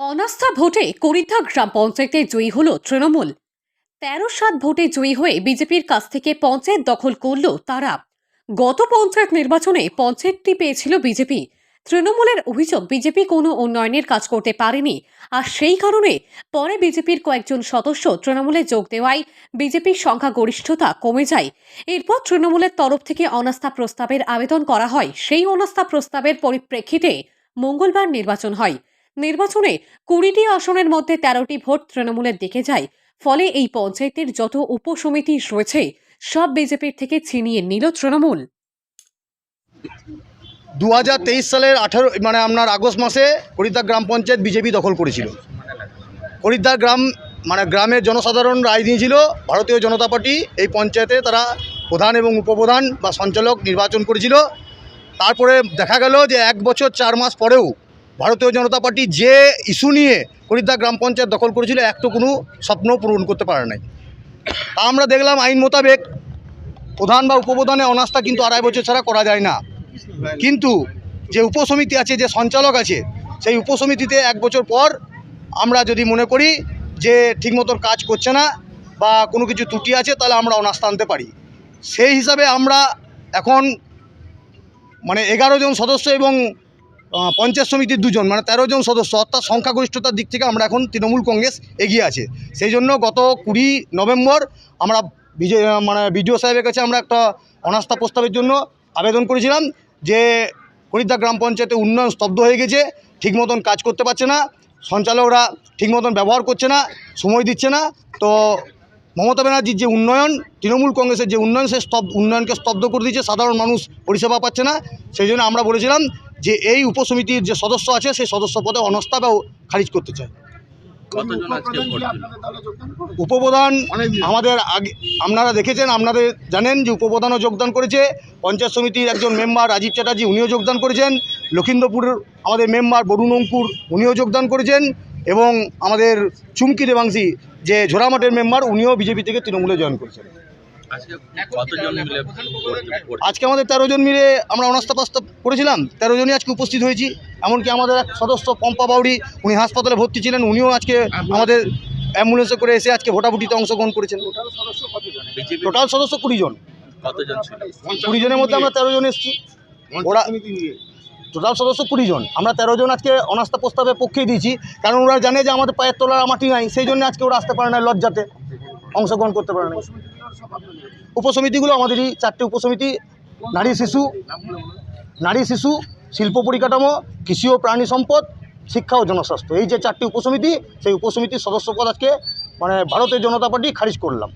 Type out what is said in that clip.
অনাস্থা ভোটে করিদ্ধা গ্রাম পঞ্চায়েতে জয়ী হল তৃণমূল। তেরো সাত ভোটে জয়ী হয়ে বিজেপির কাছ থেকে পঞ্চায়েত দখল করল তারা। গত পঞ্চায়েত নির্বাচনে পঞ্চায়েতটি পেয়েছিল বিজেপি। তৃণমূলের অভিযোগ, বিজেপি কোনো উন্নয়নের কাজ করতে পারেনি আর সেই কারণে পরে বিজেপির কয়েকজন সদস্য তৃণমূলে যোগ দেওয়ায় বিজেপির সংখ্যাগরিষ্ঠতা কমে যায়। এরপর তৃণমূলের তরফ থেকে অনাস্থা প্রস্তাবের আবেদন করা হয়। সেই অনাস্থা প্রস্তাবের পরিপ্রেক্ষিতে মঙ্গলবার নির্বাচন হয়। নির্বাচনে কুড়িটি আসনের মধ্যে তেরোটি ভোট তৃণমূলের দিকে যায়। ফলে এই পঞ্চায়েতের যত উপসমিতি রয়েছে, সব বিজেপির থেকে ছিনিয়ে নিল তৃণমূল। দু হাজার তেইশ সালের আঠারো মানে আপনার আগস্ট মাসে হরিদ্দা গ্রাম পঞ্চায়েত বিজেপি দখল করেছিল। হরিদ্দা গ্রাম মানে গ্রামের জনসাধারণ রায় দিয়েছিল, ভারতীয় জনতা পার্টি এই পঞ্চায়েতে তারা প্রধান এবং উপপ্রধান বা সঞ্চালক নির্বাচন করেছিল। তারপরে দেখা গেল যে এক বছর চার মাস পরেও ভারতীয় জনতা পার্টি যে ইস্যু নিয়ে হরিদ্দা গ্রাম পঞ্চায়েত দখল করেছিল একটু কোনো স্বপ্ন পূরণ করতে পারে নাই। তা আমরা দেখলাম আইন মোতাবেক প্রধান বা উপপ্রধানে অনাস্থা কিন্তু আড়াই বছর ছাড়া করা যায় না। কিন্তু যে উপসমিতি আছে, যে সঞ্চালক আছে, সেই উপসমিতিতে এক বছর পর আমরা যদি মনে করি যে ঠিক মতন কাজ করছে না বা কোনো কিছু ত্রুটি আছে, তাহলে আমরা অনাস্থা আনতে পারি। সেই হিসাবে আমরা এখন মানে এগারো জন সদস্য এবং পঞ্চায়েত সমিতির দুজন মানে তেরো জন সদস্য, অর্থাৎ সংখ্যাগরিষ্ঠতার দিক থেকে আমরা এখন তৃণমূল কংগ্রেস এগিয়ে আছে। সেই জন্য গত কুড়ি নভেম্বর আমরা বিজে মানে বিডিও সাহেবের কাছে আমরা একটা অনাস্থা প্রস্তাবের জন্য আবেদন করেছিলাম যে হরিদ্দা গ্রাম পঞ্চায়েতে উন্নয়ন স্তব্ধ হয়ে গেছে, ঠিক মতন কাজ করতে পারছে না, সঞ্চালকরা ঠিক মতন ব্যবহার করছে না, সময় দিচ্ছে না। তো মমতা ব্যানার্জির যে উন্নয়ন, তৃণমূল কংগ্রেসের যে উন্নয়ন, সে স্তব, উন্নয়নকে স্তব্ধ করে দিয়েছে, সাধারণ মানুষ পরিষেবা পাচ্ছে না। সেই জন্য আমরা বলেছিলাম যে এই উপসমিতির যে সদস্য আছে সেই সদস্য পদে অনাস্থা বা খারিজ করতে চাই দিল? উপপ্রধান আমাদের আগে আপনারা দেখেছেন আপনাদের জানেন যে উপপ্রধানও যোগদান করেছে পঞ্চায়েত সমিতির একজন মেম্বার রাজীব চ্যাটার্জি উনিও যোগদান করেছেন লক্ষিন্দরপুরের আমাদের মেম্বার বরুণ অঙ্কুর উনিও যোগদান করেছেন এবং আমাদের চুমকি দেবাংশী যে ঝোড়ামাটের মেম্বার উনিও বিজেপি থেকে তৃণমূলে জয়েন করেছেন। আজকে কতজন মিলে ভোট ভোট আজকে আমাদের তেরো জন মিলে আমরা অনাস্থা প্রস্তাব করেছিলাম তেরো জনই আজকে উপস্থিত হয়েছি এমনকি আমাদের এক সদস্য পম্পা বাউরি উনি হাসপাতালে ভর্তি ছিলেন উনিও আজকে আমাদের অ্যাম্বুলেন্সে করে এসে আজকে ভোটাভুটিতে অংশগ্রহণ করেছেন। টোটাল সদস্য কুড়ি জন। কুড়ি জনের মধ্যে আমরা তেরো জন এসেছি। ওরা টোটাল সদস্য কুড়ি জন। আমরা তেরো জন আজকে অনাস্থা প্রস্তাবের পক্ষেই দিয়েছি কারণ ওরা জানে যে আমাদের পায়ের তলার মাটি নাই সেই জন্য আজকে ওরা আসতে পারে না লজ্জাতে অংশগ্রহণ করতে পারে না। উপসমিতিগুলো আমাদেরই, চারটে উপসমিতি, নারী শিশু নারী শিশু, শিল্প পরিকাঠামো, কৃষি ও প্রাণী সম্পদ, শিক্ষা ও জনস্বাস্থ্য। এই যে চারটি উপসমিতি, সেই উপসমিতির সদস্য পদ আজকে মানে ভারতের জনতা পার্টি খারিজ করলাম।